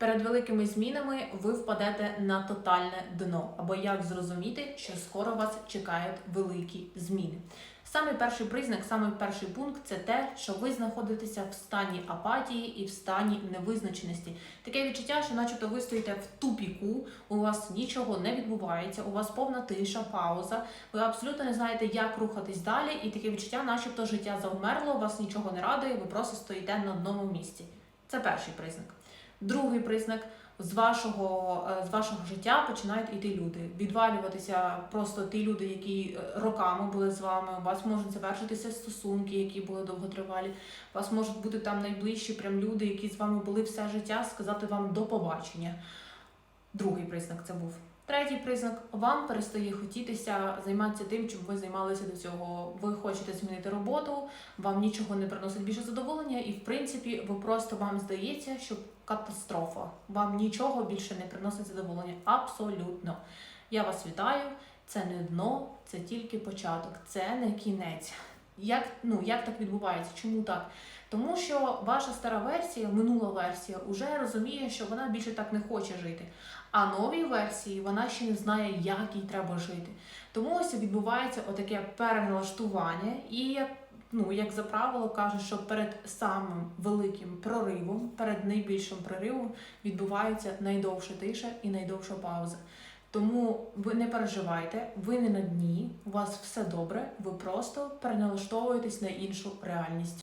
Перед великими змінами ви впадете на тотальне дно, або як зрозуміти, що скоро вас чекають великі зміни. Саме перший признак, саме перший пункт це те, що ви знаходитеся в стані апатії і в стані невизначеності. Таке відчуття, що, начебто, ви стоїте в тупіку, у вас нічого не відбувається, у вас повна тиша, пауза. Ви абсолютно не знаєте, як рухатись далі, і таке відчуття, начебто, життя завмерло, вас нічого не радує, ви просто стоїте на одному місці. Це перший признак. Другий признак з вашого, е, з вашого життя починають йти люди, відвалюватися просто ті люди, які е, роками були з вами. У вас можуть завершитися стосунки, які були довготривалі. У вас можуть бути там найближчі прям люди, які з вами були все життя, сказати вам до побачення. Другий признак це був. Третій признак вам перестає хотітися займатися тим, чим ви займалися до цього. Ви хочете змінити роботу, вам нічого не приносить більше задоволення, і в принципі, ви просто вам здається, що катастрофа. Вам нічого більше не приносить задоволення. Абсолютно. Я вас вітаю. Це не дно, це тільки початок, це не кінець. Як, ну, як так відбувається? Чому так? Тому що ваша стара версія, минула версія, вже розуміє, що вона більше так не хоче жити. А новій версії вона ще не знає, як їй треба жити. Тому ось відбувається отаке переналаштування, і ну, як за правило кажуть, що перед самим великим проривом, перед найбільшим проривом відбувається найдовша тиша і найдовша пауза. Тому ви не переживайте, ви не на дні, у вас все добре, ви просто переналаштовуєтесь на іншу реальність.